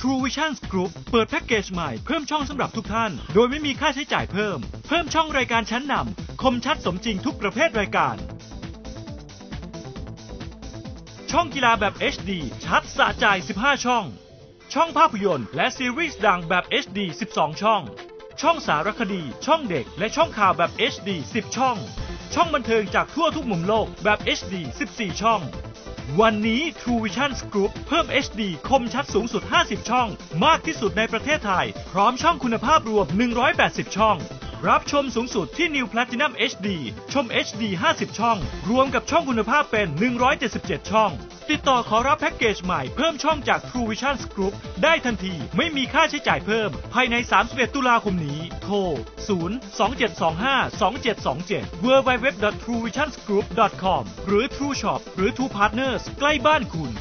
True Vision Group เปิดแพ็กเกจใหม่เพิ่มช่องสำหรับทุกท่าน โดยไม่มีค่าใช้จ่ายเพิ่ม เพิ่มช่องรายการชั้นนำคมชัดสมจริงทุกประเภทรายการ ช่องกีฬาแบบ HD ชัดสะใจ 15 ช่อง ช่องภาพยนตร์และซีรีส์ดังแบบ HD 12 ช่อง ช่องสารคดี ช่องเด็ก และช่องข่าวแบบ HD 10 ช่อง ช่องบันเทิงจากทั่วทุกมุมโลกแบบ HD 14 ช่อง วันนี้ True Vision Group เพิ่ม HD คมชัดสูงสุด 50 ช่อง มากที่สุดในประเทศไทย พร้อมช่องคุณภาพรวม 180 ช่อง รับชมสูงสุดที่ New Platinum HD ชม HD 50 ช่อง รวมกับช่องคุณภาพเป็น 177 ช่อง ติดต่อขอรับแพ็กเกจใหม่เพิ่มช่องจาก True Vision Group ได้ทันทีไม่มีค่าใช้จ่ายเพิ่ม ภายใน 31 ตุลาคมนี้ โทร 0 2725 2727 www.truevisionsgroup.com หรือ True Shop หรือ True Partners ใกล้บ้านคุณ